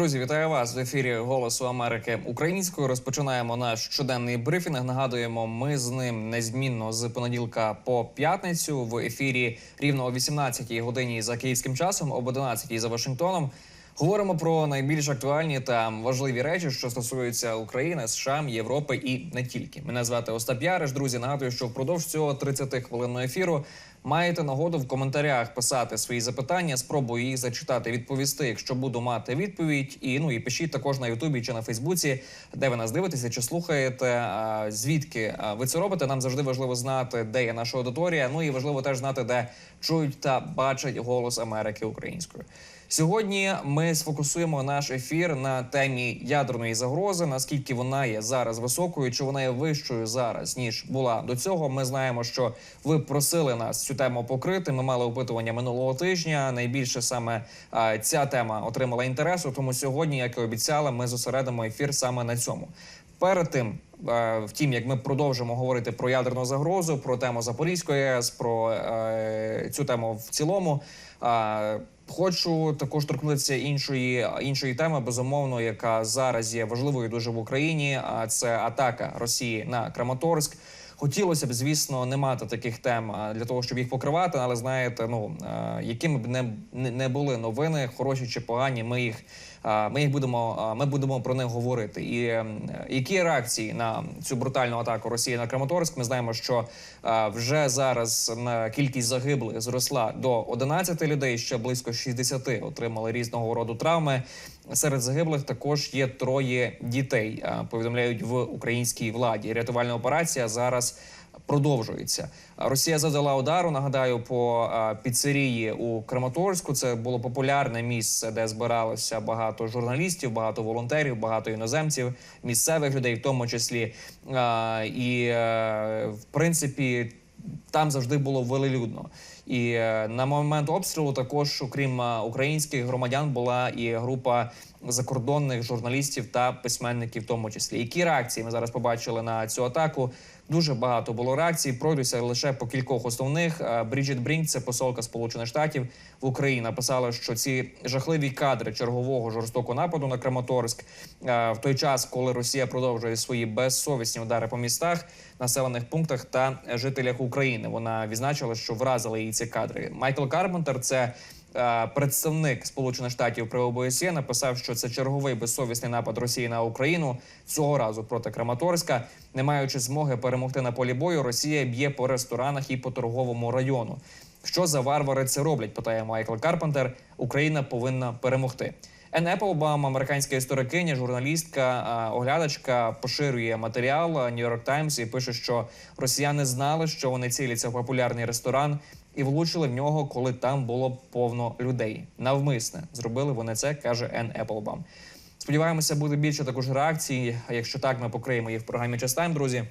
Друзі, вітаю вас в ефірі Голосу Америки українською. Розпочинаємо наш щоденний брифінг. Нагадуємо, ми з ним незмінно з понеділка по п'ятницю в ефірі рівно о 18-й годині за київським часом, об 11-й за Вашингтоном. Говоримо про найбільш актуальні та важливі речі, що стосуються України, США, Європи і не тільки. Мене звати Остап Яриш. Друзі, нагадую, що впродовж цього 30 хвилинного ефіру маєте нагоду в коментарях писати свої запитання. Спробую їх зачитати, відповісти, якщо буду мати відповідь. І ну і пишіть також на Ютубі чи на Фейсбуці, де ви нас дивитеся чи слухаєте. Звідки ви це робите? Нам завжди важливо знати, де є наша аудиторія. Ну і важливо теж знати, де чують та бачать голос Америки українською. Сьогодні ми сфокусуємо наш ефір на темі ядерної загрози. Наскільки вона є зараз високою, чи вона є вищою зараз ніж була до цього? Ми знаємо, що ви просили нас цю тему покрити. Ми мали опитування минулого тижня. Найбільше саме а, ця тема отримала інтересу. Тому сьогодні, як і обіцяли, ми зосередимо ефір саме на цьому. Перед тим, втім, як ми продовжимо говорити про ядерну загрозу, про тему Запорізької АЕС, про е, цю тему в цілому. е, Хочу також торкнутися іншої іншої теми, безумовно, яка зараз є важливою дуже в Україні. А це атака Росії на Краматорськ. Хотілося б, звісно, не мати таких тем для того, щоб їх покривати. Але знаєте, ну якими б не, не були новини, хороші чи погані, ми їх ми їх будемо. Ми будемо про них говорити. І е, які реакції на цю брутальну атаку Росії на Краматорськ? Ми знаємо, що вже зараз на кількість загиблих зросла до 11 людей. Ще близько 60 отримали різного роду травми. Серед загиблих також є троє дітей. Повідомляють в українській владі. Рятувальна операція зараз продовжується. Росія завдала удару. Нагадаю, по піцерії у Краматорську. Це було популярне місце, де збиралося багато журналістів, багато волонтерів, багато іноземців, місцевих людей, в тому числі. І е, в принципі. Там завжди було велелюдно, і е, на момент обстрілу також, окрім е, українських громадян, була і група закордонних журналістів та письменників, в тому числі. Які реакції ми зараз побачили на цю атаку? Дуже багато було реакцій. Пройдуся лише по кількох основних. Е, Бріджит Брінк, це посолка Сполучених Штатів в Україні, написала, що ці жахливі кадри чергового жорстокого нападу на Краматорськ е, в той час, коли Росія продовжує свої безсовісні удари по містах, населених пунктах та жителях України. Вона відзначила, що вразили її ці кадри. Майкл Карпентер, це представник Сполучених Штатів при ОБСЄ, написав, що це черговий безсовісний напад Росії на Україну цього разу проти Краматорська. Не маючи змоги перемогти на полі бою, Росія б'є по ресторанах і по торговому району. Що за варвари це роблять? Питає Майкл Карпентер. Україна повинна перемогти. Ен Еплбаум, американська історикиня, журналістка, оглядачка, поширює матеріал Нью-Йорк Таймс і пише, що росіяни знали, що вони ціляться в популярний ресторан і влучили в нього, коли там було повно людей. Навмисне зробили вони це, каже Ен Еплбам. Сподіваємося, буде більше також реакцій. Якщо так, ми покриємо їх в програмі «Частайм», друзі.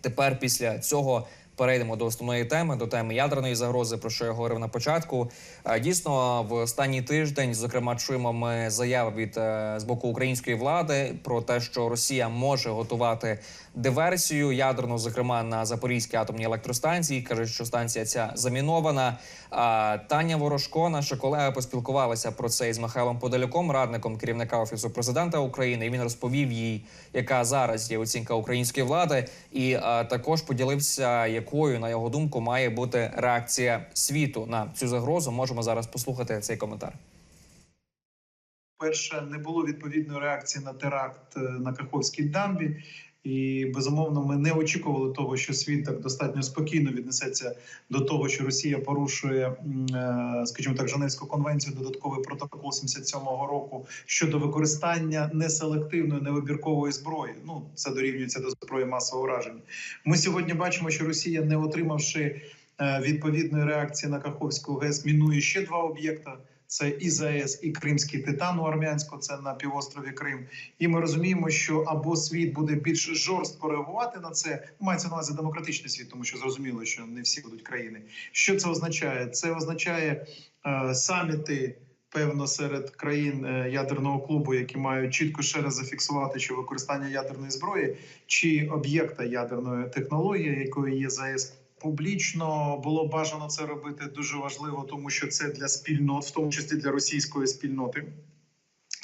Тепер після цього перейдемо до основної теми, до теми ядерної загрози, про що я говорив на початку. Е, Дійсно, в останній тиждень, зокрема, чуємо ми заяви від е, з боку української влади про те, що Росія може готувати диверсію ядерну, зокрема на Запорізькій атомній електростанції. каже, що станція ця замінована. Таня Ворожко, наша колега, поспілкувалася про це із Михайлом Подоляком, радником керівника офісу президента України. Він розповів їй, яка зараз є оцінка української влади, і також поділився, якою на його думку має бути реакція світу на цю загрозу. Можемо зараз послухати цей коментар. перше, не було відповідної реакції на теракт е, на Каховській дамбі. І безумовно, ми не очікували того, що світ так достатньо спокійно віднесеться до того, що Росія порушує, е, скажімо так, Женевську конвенцію, додатковий протокол 77-го року щодо використання неселективної невибіркової зброї. Ну це дорівнюється до зброї масового враження. Ми сьогодні бачимо, що Росія, не отримавши е, відповідної реакції на Каховську ГЕС, мінує ще два об'єкта. Це і ЗАЕС, і Кримський титан у Армянську, це на півострові Крим. І ми розуміємо, що або світ буде більш жорстко реагувати на це, мається на увазі демократичний світ, тому що зрозуміло, що не всі будуть країни. Що це означає? Це означає е, саміти. Певно, серед країн е, ядерного клубу, які мають чітко ще раз зафіксувати, що використання ядерної зброї чи об'єкта ядерної технології, якою є ЗАЕС, публічно було бажано це робити дуже важливо, тому що це для спільнот, в тому числі для російської спільноти.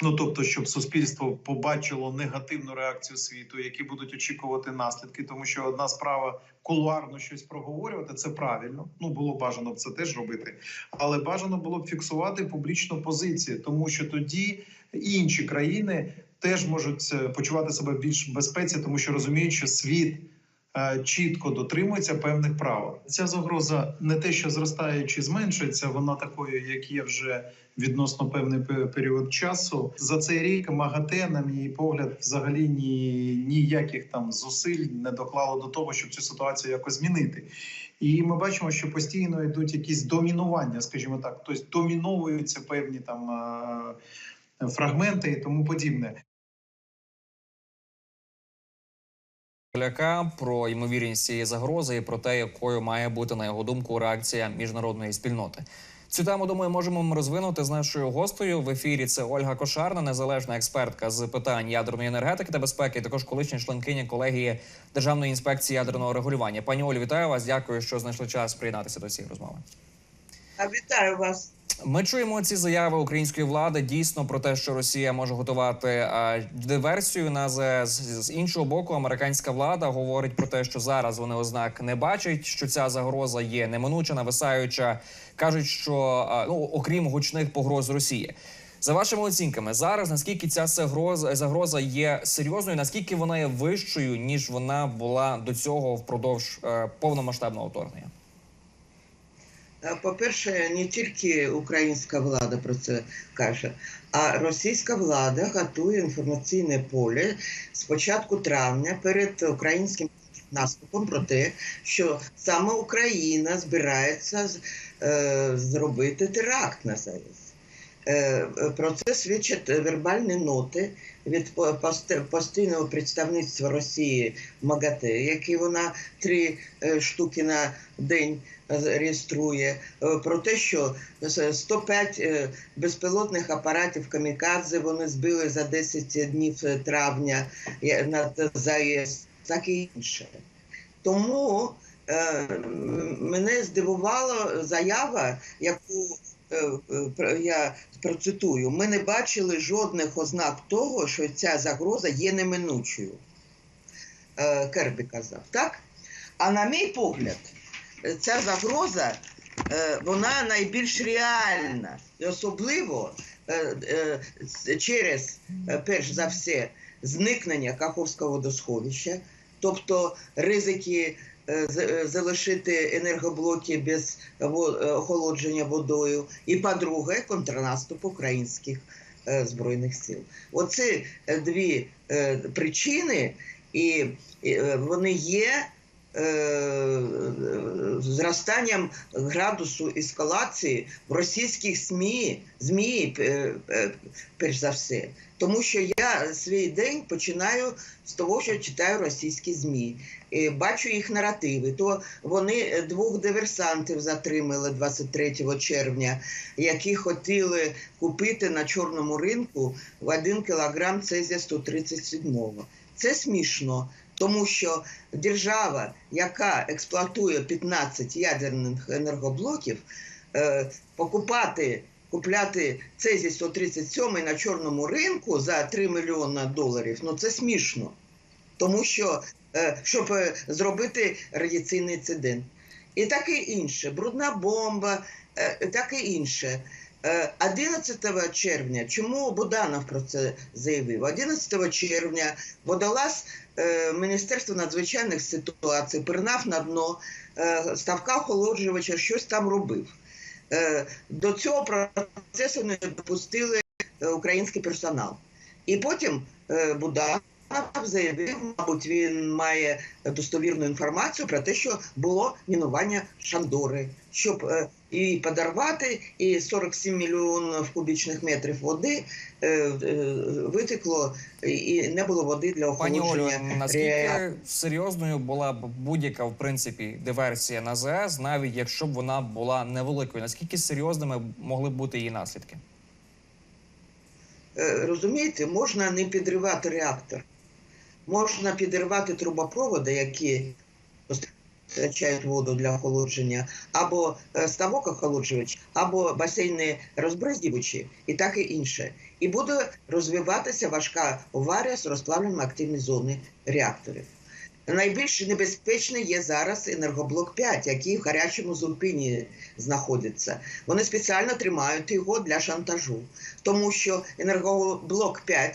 Ну тобто, щоб суспільство побачило негативну реакцію світу, які будуть очікувати наслідки, тому що одна справа кулуарно щось проговорювати, це правильно. Ну було бажано б це теж робити, але бажано було б фіксувати публічну позицію, тому що тоді інші країни теж можуть е, почувати себе більш в безпеці, тому що розуміють, що світ чітко дотримується певних правил. Ця загроза не те, що зростає чи зменшується, вона такою, як є вже відносно певний період часу. За цей рік МАГАТЕ, на мій погляд, взагалі ні, ніяких там зусиль не доклало до того, щоб цю ситуацію якось змінити. І ми бачимо, що постійно йдуть якісь домінування, скажімо так, тобто доміновуються певні там е, фрагменти і тому подібне. Поляка про ймовірність цієї загрози і про те, якою має бути на його думку реакція міжнародної спільноти. Цю тему думаю, можемо ми розвинути з нашою гостею в ефірі. Це Ольга Кошарна, незалежна експертка з питань ядерної енергетики та безпеки, також колишня членкиня колегії Державної інспекції ядерного регулювання. Пані Олі, вітаю вас. Дякую, що знайшли час приєднатися до цієї розмови. Вітаю вас. Ми чуємо ці заяви української влади дійсно про те, що Росія може готувати диверсію на ЗС. З іншого боку, американська влада говорить про те, що зараз вони ознак не бачать, що ця загроза є неминуча, нависаюча. кажуть, що ну окрім гучних погроз Росії. За вашими оцінками, зараз наскільки ця загроза, загроза є серйозною, наскільки вона є вищою, ніж вона була до цього впродовж е, повномасштабного вторгнення? По-перше, не тільки українська влада про це каже, а російська влада готує інформаційне поле з початку травня перед українським наступом про те, що саме Україна збирається е, зробити теракт на ЗАЕС. Е, е, Про це свідчать вербальні ноти від постійного представництва Росії МАГАТЕ, які вона три е, штуки на день реєструє, про те, що 105 е, безпілотних апаратів камікадзе вони збили за 10 днів травня над ЗАЕС, так і інше. Тому мене здивувала заява, яку я процитую: ми не бачили жодних ознак того, що ця загроза є неминучою. Е, Кербі казав, так? А на мій погляд, е, ця загроза е, вона найбільш реальна, і особливо е, е, через, е, перш за все, зникнення Каховського водосховища, тобто ризики е, е, залишити енергоблоки без е, охолодження водою, і по-друге, контрнаступ українських е, збройних сил. Оці е, дві е, причини, і, е, вони є е, зростанням градусу ескалації в російських СМІ, ЗМІ, е, е, перш за все. Тому що я свій день починаю з того, що читаю російські ЗМІ, і бачу їх наративи. То вони двох диверсантів затримали 23 червня, які хотіли купити на чорному ринку в 1 кілограм цезія 137. Це смішно, тому що держава, яка експлуатує 15 ядерних енергоблоків, е, покупати. Купляти цезій 137 на чорному ринку за 3 мільйони доларів, ну це смішно. Тому що е, щоб е, зробити радіаційний інцидент. І таке інше, брудна бомба, таке інше. Е, 11 червня, чому Буданов про це заявив? 11 червня водолаз е, Міністерства надзвичайних ситуацій пирнав на дно е, ставка охолоджувача, щось там робив. Е, До цього процесу не допустили український персонал. І потім Буданов заявив, мабуть, він має достовірну інформацію про те, що було мінування Шандори, щоб і подорвати, і 47 мільйонів кубічних метрів води е, е, витекло, і не було води для Пані Олю, наскільки реакторів. серйозною була б будь-яка в принципі диверсія на ЗС, навіть якщо б вона була невеликою, наскільки серйозними могли б бути її наслідки? Е, розумієте, можна не підривати реактор, можна підривати трубопроводи, які качають воду для охолодження, або е, ставок охолоджувач, або басейни розбризгівачі, і так і інше. І буде розвиватися важка аварія з розплавленням активної зони реакторів. Найбільш небезпечний є зараз енергоблок 5, який в гарячому зупині знаходиться. Вони спеціально тримають його для шантажу, тому що енергоблок 5 е,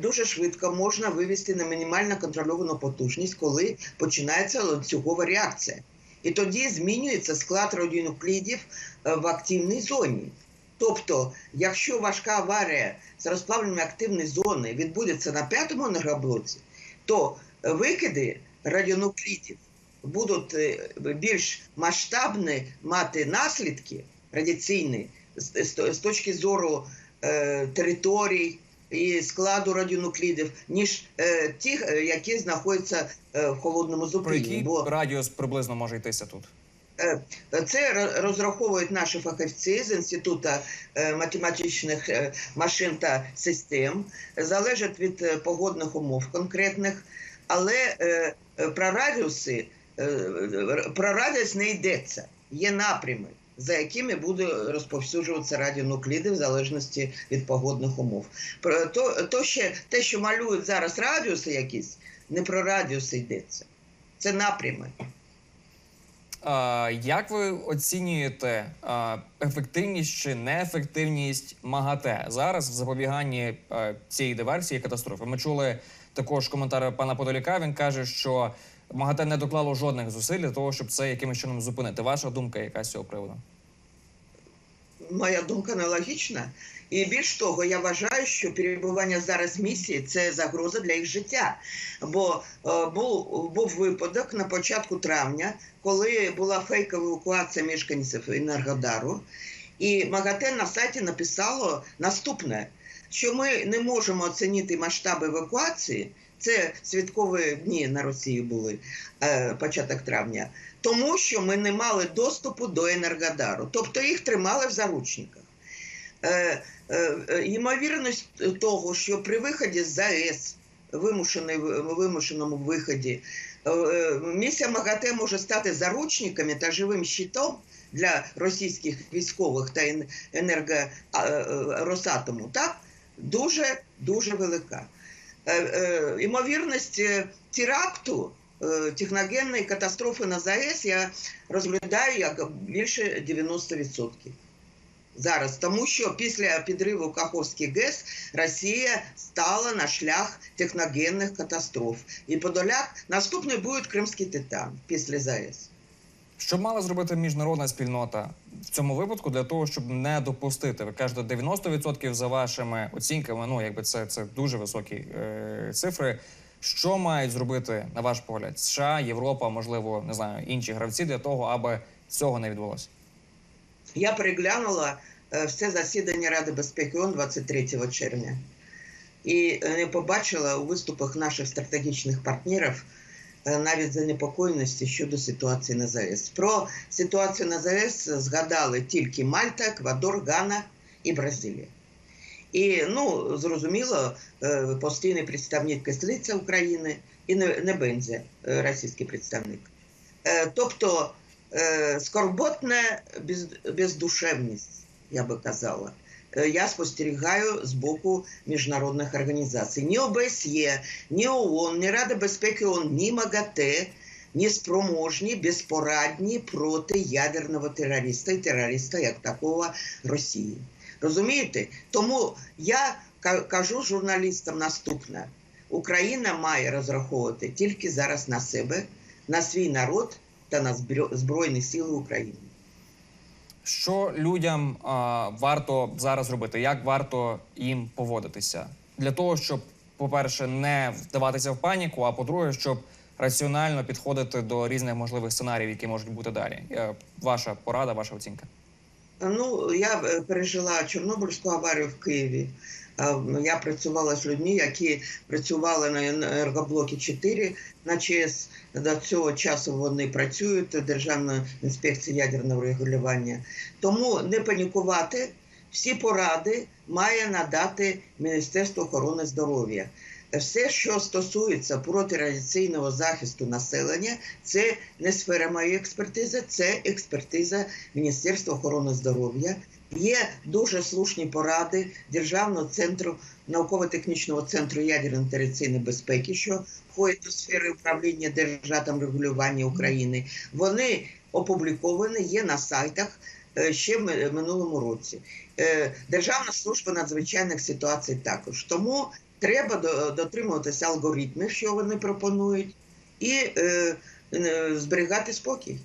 дуже швидко можна вивести на мінімально контрольовану потужність, коли починається ланцюгова реакція. І тоді змінюється склад радіонуклідів е, в активній зоні. Тобто, якщо важка аварія з розплавленням активної зони відбудеться на п'ятому енергоблоці, то викиди радіонуклідів будуть е, більш масштабні мати наслідки радіаційні з точки зору е, територій і складу радіонуклідів, ніж е, ті, е, які знаходяться е, в холодному Про зупині. Бо радіус приблизно може йтися тут? Е, Це ро- розраховують наші фахівці з інституту математичних машин та систем. Залежить від погодних умов конкретних, але про радіуси про радіус не йдеться. Є напрями, за якими буде розповсюджуватися радіонукліди в залежності від погодних умов. То, то ще те, що малюють зараз радіуси якісь, не про радіуси йдеться. Це напрями. Як ви оцінюєте ефективність чи неефективність МАГАТЕ зараз в запобіганні цієї диверсії катастрофи? Ми чули також коментар пана Подоляка. Він каже, що МАГАТЕ не доклало жодних зусиль для того, щоб це якимось чином зупинити. Ваша думка яка з цього приводу? Моя думка аналогічна. І більш того, я вважаю, що перебування зараз місії це загроза для їх життя. Бо е, був, був випадок на початку травня, коли була фейкова евакуація мешканців Енергодару, і МАГАТЕ на сайті написало наступне: що ми не можемо оцінити масштаби евакуації. Це святкові дні на Росії були е, початок травня, тому що ми не мали доступу до Енергодару, тобто їх тримали в заручниках. Е, е, ймовірність того, що при виході з ЗАЕС, вимушеному виході, місія МАГАТЕ може стати заручниками та живим щитом для російських військових та ен- енерго а, е, е, Росатому, так дуже дуже велика. Е, Ймовірність е, теракту, е, техногенної катастрофи на ЗАЕС я розглядаю як більше 90% зараз, тому що після підриву Каховських ГЕС Росія стала на шлях техногенних катастроф. І Подоляк наступний буде Кримський титан після ЗАЕС. Що мала зробити міжнародна спільнота в цьому випадку для того, щоб не допустити? Ви кажете, 90% за вашими оцінками. Ну якби це, це дуже високі е, цифри. Що мають зробити на ваш погляд США, Європа, можливо, не знаю, інші гравці для того, аби цього не відбулося? Я переглянула е, все засідання Ради безпеки ООН 23 червня і е, побачила у виступах наших стратегічних партнерів навіть занепокоєності щодо ситуації на ЗАЕС. Про ситуацію на ЗАЕС згадали тільки Мальта, Еквадор, Гана і Бразилія. І ну зрозуміло, е, постійний представник Кислиця України і Не- Небензя, е, російський представник. Е, Тобто е, скорботна без, бездушевність, я би казала. Е, Я спостерігаю з боку міжнародних організацій. Ні ОБСЄ, ні ООН, ні Рада безпеки ООН, ні МАГАТЕ не спроможні, безпорадні проти ядерного терориста і терориста як такого Росії. Розумієте? Тому я кажу журналістам наступне: Україна має розраховувати тільки зараз на себе, на свій народ та на Збро- Збройні Сили України. Що людям а, варто зараз робити? Як варто їм поводитися для того, щоб, по-перше, не вдаватися в паніку, а по-друге, щоб раціонально підходити до різних можливих сценаріїв, які можуть бути далі? Е, Ваша порада, ваша оцінка. Ну, я е, пережила Чорнобильську аварію в Києві. Е, Я працювала з людьми, які працювали на енергоблокі 4 на ЧАЕС. До цього часу вони працюють в Державної інспекції ядерного регулювання. Тому не панікувати. Всі поради має надати Міністерство охорони здоров'я. Все, що стосується протирадіаційного захисту населення, це не сфера моєї експертизи, це експертиза Міністерства охорони здоров'я. Є дуже слушні поради Державного центру науково-технічного центру ядерної та безпеки, що входить до сфери управління держатом регулювання України. Вони опубліковані, є на сайтах е, ще в ми- минулому році. Е, Державна служба надзвичайних ситуацій також. Тому треба дотримуватися алгоритмів, що вони пропонують, і е, зберігати спокій.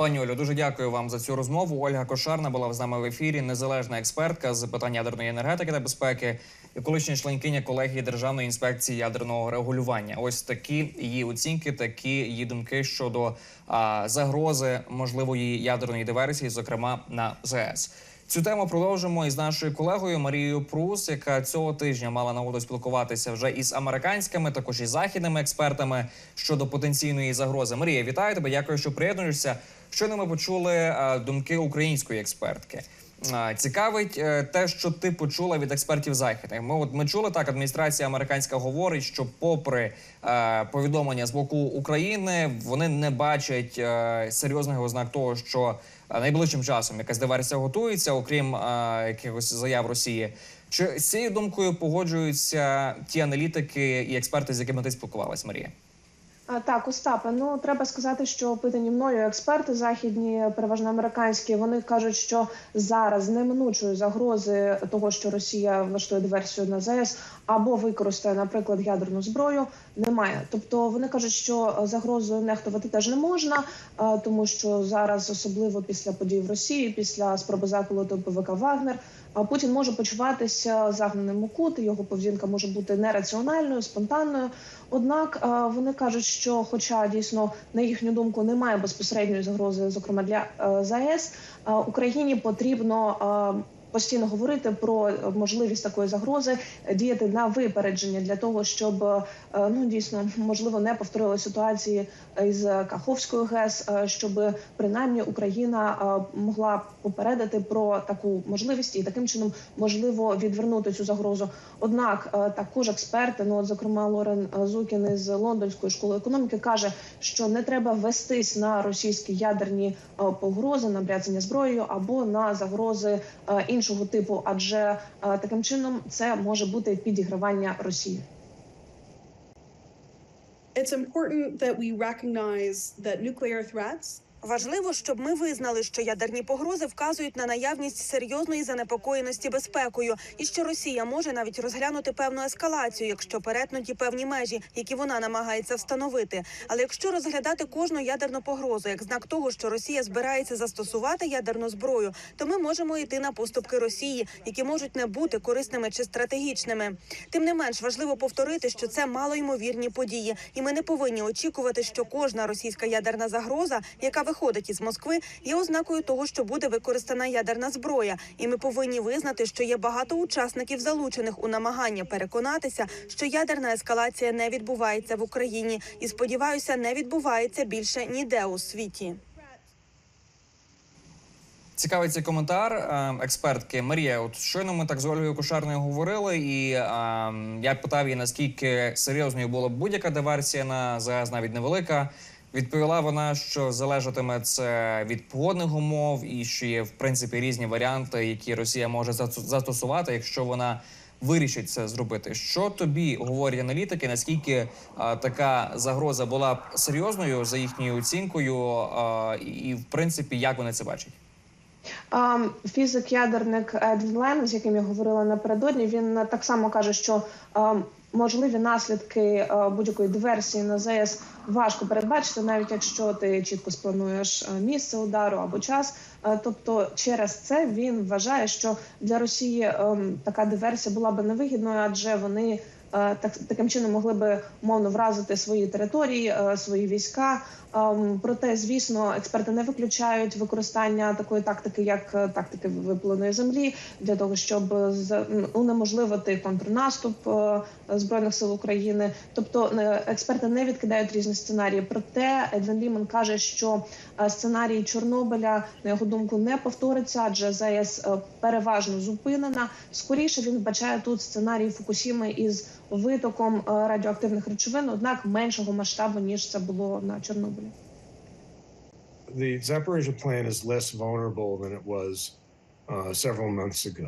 Пані Олю, дуже дякую вам за цю розмову. Ольга Кошарна була з нами в ефірі. Незалежна експертка з питань ядерної енергетики та безпеки, і колишня членкиня колегії Державної інспекції ядерного регулювання. Ось такі її оцінки, такі її думки щодо а, загрози можливої ядерної диверсії, зокрема на ЗАЕС. Цю тему продовжимо із нашою колегою Марією Прус, яка цього тижня мала нагоду спілкуватися вже із американськими, також і західними експертами щодо потенційної загрози. Марія, вітаю тебе. Дякую, що приєднуєшся. Щойно ми почули е, думки української експертки. Е, Цікавить е, те, що ти почула від експертів західних. Ми от ми чули так. Адміністрація американська говорить, що, попри е, повідомлення з боку України, вони не бачать е, серйозних ознак того, що найближчим часом якась диверсія готується, окрім е, якихось заяв Росії. Чи з цією думкою погоджуються ті аналітики і експерти, з якими ти спілкувалась, Марія? Так, Остапе, ну треба сказати, що опитані мною експерти західні, переважно американські, вони кажуть, що зараз неминучої загрози того, що Росія влаштує диверсію на ЗАЕС або використає, наприклад, ядерну зброю, немає. Тобто вони кажуть, що загрозою нехтувати теж не можна, тому що зараз, особливо після подій в Росії, після спроби заколоту ПВК Вагнер. Путін може почуватися загнаним у кут, його поведінка може бути нераціональною, спонтанною. Однак е, вони кажуть, що, хоча дійсно на їхню думку немає безпосередньої загрози, зокрема для е, ЗАЕС, е, Україні потрібно. Е, Постійно говорити про можливість такої загрози, діяти на випередження для того, щоб е, ну дійсно можливо не повторили ситуації із Каховською ГЕС, е, щоб принаймні Україна е, могла попередити про таку можливість і таким чином можливо відвернути цю загрозу. Однак е, також експерти, ну от зокрема Лорен Зукін із лондонської школи економіки, каже, що не треба вестись на російські ядерні е, погрози, на зброєю або на загрози е, іншого типу, адже е, таким чином це може бути підігравання Росії. it's important that we recognize that nuclear threats Важливо, щоб ми визнали, що ядерні погрози вказують на наявність серйозної занепокоєності безпекою, і що Росія може навіть розглянути певну ескалацію, якщо перетнуті певні межі, які вона намагається встановити. Але якщо розглядати кожну ядерну погрозу як знак того, що Росія збирається застосувати ядерну зброю, то ми можемо йти на поступки Росії, які можуть не бути корисними чи стратегічними. Тим не менш важливо повторити, що це малоймовірні події, і ми не повинні очікувати, що кожна російська ядерна загроза, яка виходить із Москви, є ознакою того, що буде використана ядерна зброя. І ми повинні визнати, що є багато учасників, залучених у намагання переконатися, що ядерна ескалація не відбувається в Україні, і сподіваюся, не відбувається більше ніде у світі. Цікавий цей коментар е, експертки Марія. От щойно ми так з Ольгою Кошарною говорили, і е, я питав її, наскільки серйозною була будь-яка диверсія на ЗАЕС, навіть невелика. Відповіла вона, що залежатиме це від погодних умов, і що є в принципі різні варіанти, які Росія може застос- застосувати, якщо вона вирішить це зробити. Що тобі говорять аналітики? Наскільки а, така загроза була б серйозною за їхньою оцінкою, а, і, і в принципі, як вони це бачать? Фізик-ядерник Едвін Лем, з яким я говорила напередодні, він е, так само каже, що ам, можливі наслідки е, будь-якої диверсії на ЗАЕС важко передбачити, навіть якщо ти чітко сплануєш е, місце удару або час. Е, Тобто, через це він вважає, що для Росії така диверсія була би невигідною, адже вони так таким чином могли би умовно вразити свої території, свої війська. Проте, звісно, експерти не виключають використання такої тактики, як тактики випаленої землі, для того, щоб унеможливити контрнаступ збройних сил України. Тобто е, експерти не відкидають різні сценарії. Проте Едвін Лімон каже, що е, сценарій Чорнобиля на його думку не повториться, адже ЗАЕС е, переважно зупинена. Скоріше він вбачає тут сценарій Фукусіми із витоком е, радіоактивних речовин, однак меншого масштабу ніж це було на Чорнобилі. the Zaporizhia plant is less vulnerable than it was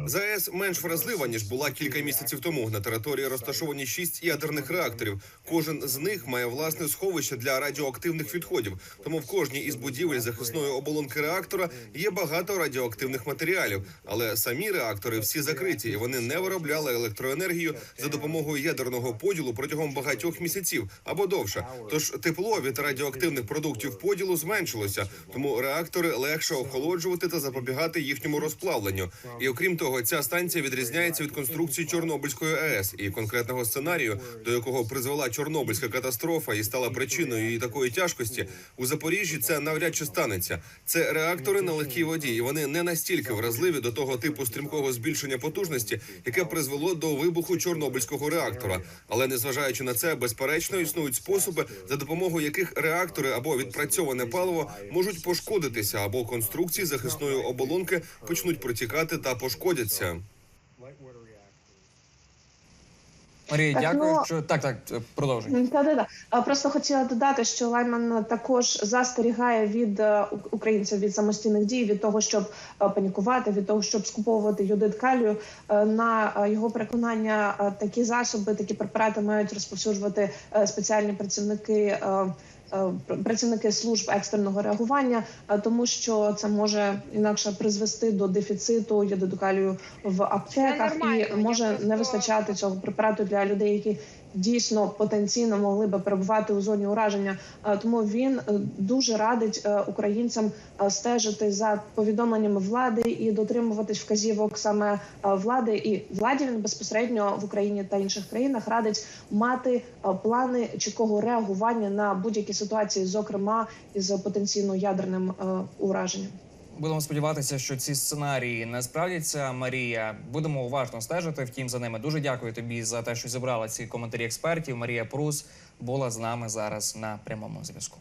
ЗАЕС менш вразлива ніж була кілька місяців тому. На території розташовані шість ядерних реакторів. Кожен з них має власне сховище для радіоактивних відходів. Тому в кожній із будівель захисної оболонки реактора є багато радіоактивних матеріалів. Але самі реактори всі закриті, і вони не виробляли електроенергію за допомогою ядерного поділу протягом багатьох місяців або довше. Тож тепло від радіоактивних продуктів поділу зменшилося, тому реактори легше охолоджувати та запобігати їхньому розплавленню. І окрім того, ця станція відрізняється від конструкції Чорнобильської АЕС і конкретного сценарію, до якого призвела Чорнобильська катастрофа і стала причиною її такої тяжкості. У Запоріжжі це навряд чи станеться. Це реактори на легкій воді, і вони не настільки вразливі до того типу стрімкого збільшення потужності, яке призвело до вибуху Чорнобильського реактора. Але незважаючи на це, безперечно існують способи, за допомогою яких реактори або відпрацьоване паливо можуть пошкодитися, або конструкції захисної оболонки почнуть протікати та пошкодяться. Марія, Так, дякую. ну- Що так, так продовжуй. Та да, да. Просто хотіла додати, що Лайман також застерігає від е, українців від самостійних дій, від того, щоб е, панікувати, від того, щоб скуповувати йодит калію. Е, На його переконання, такі засоби, такі препарати мають розповсюджувати спеціальні працівники. Е, пр- Працівники служб екстреного реагування, е, тому що це може інакше призвести до дефіциту йодиту калію в аптеках і може не вистачати цього препарату для людей, які дійсно потенційно могли би перебувати у зоні ураження. Е, Тому він е, дуже радить е, українцям стежити за повідомленнями влади і дотримуватись вказівок саме влади. І владі він безпосередньо в Україні та інших країнах радить мати плани чіткого реагування на будь-які ситуації, зокрема із потенційно ядерним ураженням. Будемо сподіватися, що ці сценарії не справдяться. Марія, будемо уважно стежити. Втім, за ними дуже дякую тобі за те, що зібрала ці коментарі експертів. Марія Прус була з нами зараз на прямому зв'язку.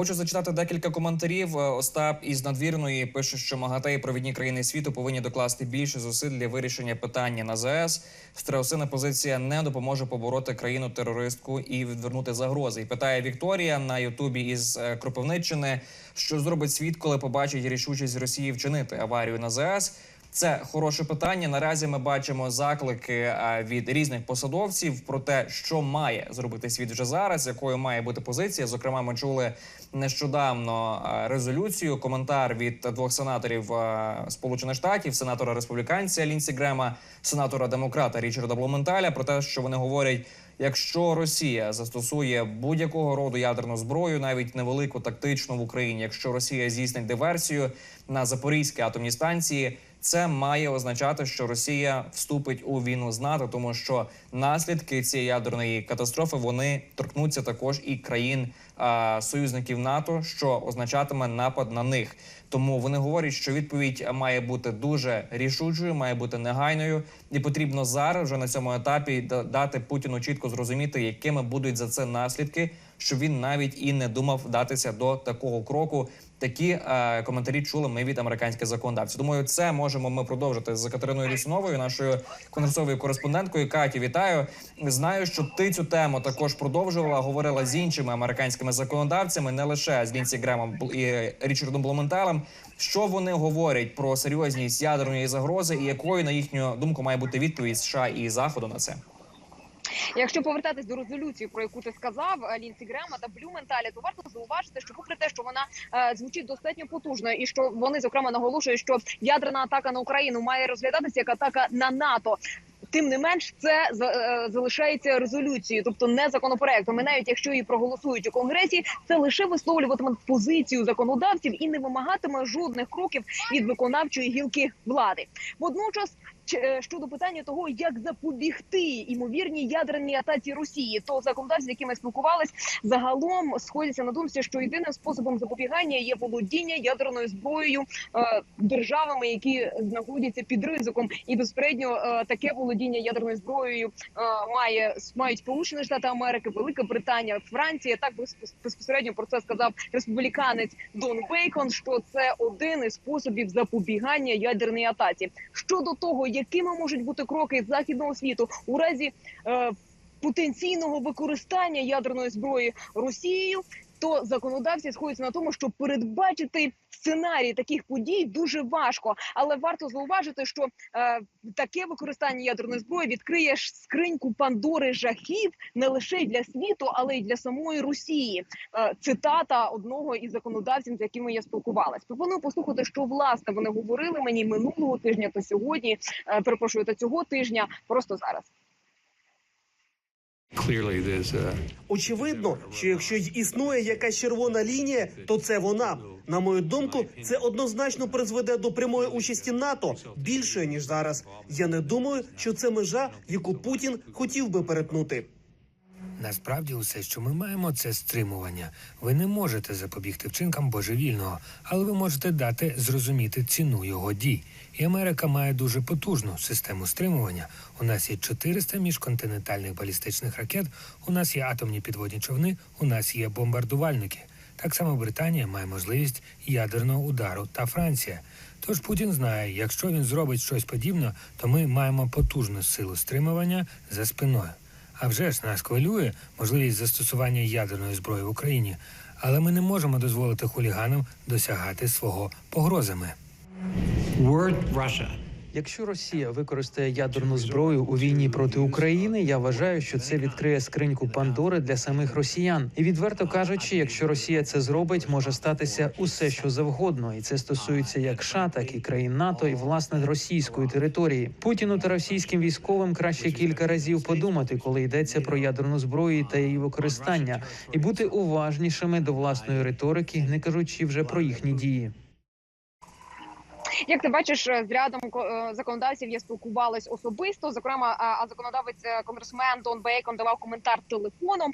Хочу зачитати декілька коментарів. Е, Остап із надвірної пише, що МАГАТЕ і провідні країни світу повинні докласти більше зусиль для вирішення питання на ЗС. Страусина позиція не допоможе побороти країну терористку і відвернути загрози. І питає Вікторія на Ютубі із е, Кропивниччини, що зробить світ, коли побачить рішучість Росії вчинити аварію на ЗС. Це хороше питання. Наразі ми бачимо заклики е, від різних посадовців про те, що має зробити світ вже зараз, якою має бути позиція. Зокрема, ми чули нещодавно е, резолюцію, коментар від двох сенаторів е, Сполучених Штатів, сенатора республіканця Лінсі Грема, сенатора демократа Річарда Блументаля, про те, що вони говорять. Якщо Росія застосує будь-якого роду ядерну зброю, навіть невелику тактичну в Україні, якщо Росія здійснить диверсію на Запорізькій атомній станції, це має означати, що Росія вступить у війну з НАТО, тому що наслідки цієї ядерної катастрофи вони торкнуться також і країн а, союзників НАТО, що означатиме напад на них. Тому вони говорять, що відповідь має бути дуже рішучою, має бути негайною, і потрібно зараз вже на цьому етапі дати Путіну чітко зрозуміти, якими будуть за це наслідки, щоб він навіть і не думав вдатися до такого кроку. Такі е, коментарі чули ми від американських законодавців. Думаю, це можемо ми продовжити з Катериною Лісуновою, нашою конгресовою кореспонденткою. Каті, вітаю. Знаю, що ти цю тему також продовжувала, говорила з іншими американськими законодавцями, не лише з Лінсі Гремом і Річардом Блументалем. Що вони говорять про серйозність ядерної загрози, і якою на їхню думку має бути відповідь США і Заходу на це? Якщо повертатись до резолюції, про яку ти сказав, е, Лінсі Грема та Блюменталя, то варто зауважити, що попри те, що вона е, звучить достатньо потужно, і що вони зокрема наголошують, що ядерна атака на Україну має розглядатися як атака на НАТО. Тим не менш, це е, залишається резолюцією, тобто не законопроектом. І навіть якщо її проголосують у конгресі, це лише висловлюватиме позицію законодавців і не вимагатиме жодних кроків від виконавчої гілки влади. Водночас щодо питання того, як запобігти імовірній ядерній атаці Росії, то законодавці, з якими спілкувались, загалом сходяться на думці, що єдиним способом запобігання є володіння ядерною зброєю е, державами, які знаходяться під ризиком, і безпередньо е, таке володіння ядерною зброєю е, має мають Сполучені Штати Америки, Велика Британія, Франція. Так безпос- безпосередньо про це сказав республіканець Дон Бейкон. Що це один із способів запобігання ядерній атаці. Щодо того, якими можуть бути кроки західного світу у разі е, потенційного використання ядерної зброї Росією. То законодавці сходяться на тому, що передбачити сценарій таких подій дуже важко, але варто зауважити, що е, таке використання ядерної зброї відкриє скриньку Пандори жахів не лише для світу, але й для самої Росії. Е, цитата одного із законодавців, з якими я спілкувалась. Пропоную послухати, що власне вони говорили мені минулого тижня та сьогодні. Е, перепрошую, та цього тижня просто зараз. Clearly, Очевидно, що якщо й існує якась червона лінія, то це вона. На мою думку, це однозначно призведе до прямої участі НАТО більше ніж зараз. Я не думаю, що це межа, яку Путін хотів би перетнути. Насправді, усе, що ми маємо, це стримування. Ви не можете запобігти вчинкам божевільного, але ви можете дати зрозуміти ціну його дій. І Америка має дуже потужну систему стримування. У нас є 400 міжконтинентальних балістичних ракет. У нас є атомні підводні човни. У нас є бомбардувальники. Так само Британія має можливість ядерного удару та Франція. Тож Путін знає, якщо він зробить щось подібне, то ми маємо потужну силу стримування за спиною. А вже ж нас хвилює можливість застосування ядерної зброї в Україні, але ми не можемо дозволити хуліганам досягати свого погрозами. Word. Якщо Росія використає ядерну зброю у війні проти України, я вважаю, що це відкриє скриньку Пандори для самих росіян. І відверто кажучи, якщо Росія це зробить, може статися усе, що завгодно, і це стосується як США, так і країн НАТО, і власне російської території. Путіну та російським військовим краще кілька разів подумати, коли йдеться про ядерну зброю та її використання, і бути уважнішими до власної риторики, не кажучи вже про їхні дії. Як ти бачиш, е, з рядом е, законодавців я спілкувалась особисто. Зокрема, а законодавець е, конгресмен Дон Бейкон давав коментар телефоном.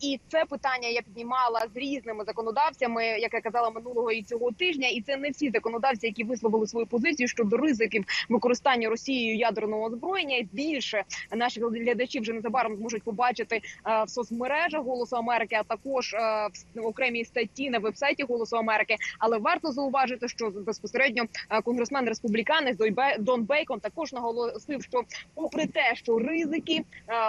І це питання я піднімала з різними законодавцями, як я казала минулого і цього тижня. І це не всі законодавці, які висловили свою позицію щодо ризиків використання Росією ядерного озброєння. Більше наші глядачі вже незабаром зможуть побачити в соцмережах Голосу Америки, а також в окремій статті на вебсайті Голосу Америки. Але варто зауважити, що безпосередньо конгресмен республіканець Дон Бейкон також наголосив, що попри те, що ризики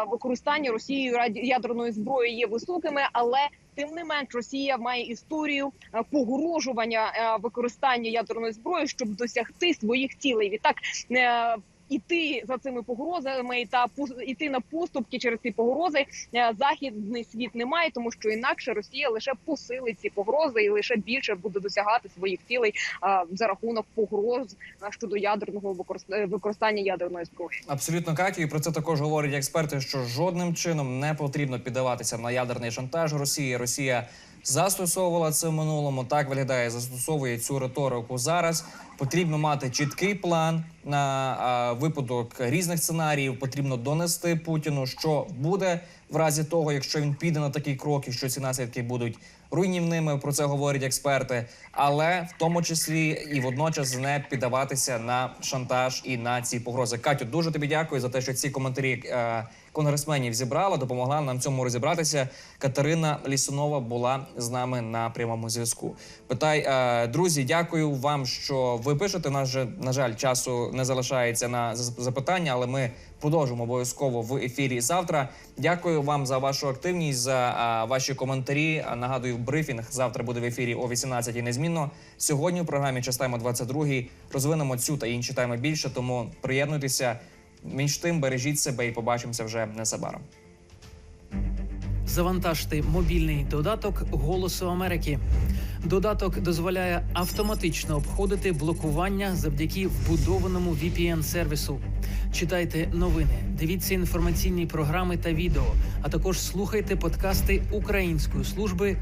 використання Росією ядерної зброї є високими, але Тим не менш, Росія має історію погрожування використання ядерної зброї, щоб досягти своїх цілей. Відтак е, іти за цими погрозами та іти на поступки через ці погрози е, західний світ не має, тому що інакше Росія лише посилить ці погрози і лише більше буде досягати своїх цілей е, за рахунок погроз е, щодо ядерного використ- використання ядерної зброї. Абсолютно Катю, і про це також говорять експерти, що жодним чином не потрібно піддаватися на ядерний шантаж Росії. Росія застосовувала це в минулому. Так виглядає, застосовує цю риторику зараз. Потрібно мати чіткий план на випадок різних сценаріїв. Потрібно донести Путіну, що буде в разі того, якщо він піде на такий крок, і що ці наслідки будуть руйнівними. Про це говорять експерти, але в тому числі і водночас не піддаватися на шантаж і на ці погрози. Катю, дуже тобі дякую за те, що ці коментарі е, конгресменів зібрала, допомогла нам цьому розібратися. Катерина Лісунова була з нами на прямому зв'язку. Питай, е, друзі, дякую вам, що ви пишете. Нас же на жаль, часу не залишається на запитання, але ми продовжимо обов'язково в ефірі завтра. Дякую вам за вашу активність, за ваші коментарі. Нагадую, брифінг завтра буде в ефірі о 18 незмінно. Сьогодні у програмі «Час тайм» о 22 розвинемо цю та інші теми більше. Тому приєднуйтеся. Між тим бережіть себе і побачимося вже незабаром. Завантажте мобільний додаток Голосу Америки. Додаток дозволяє автоматично обходити блокування завдяки вбудованому VPN-сервісу. Читайте новини, дивіться інформаційні програми та відео, а також слухайте подкасти Української служби.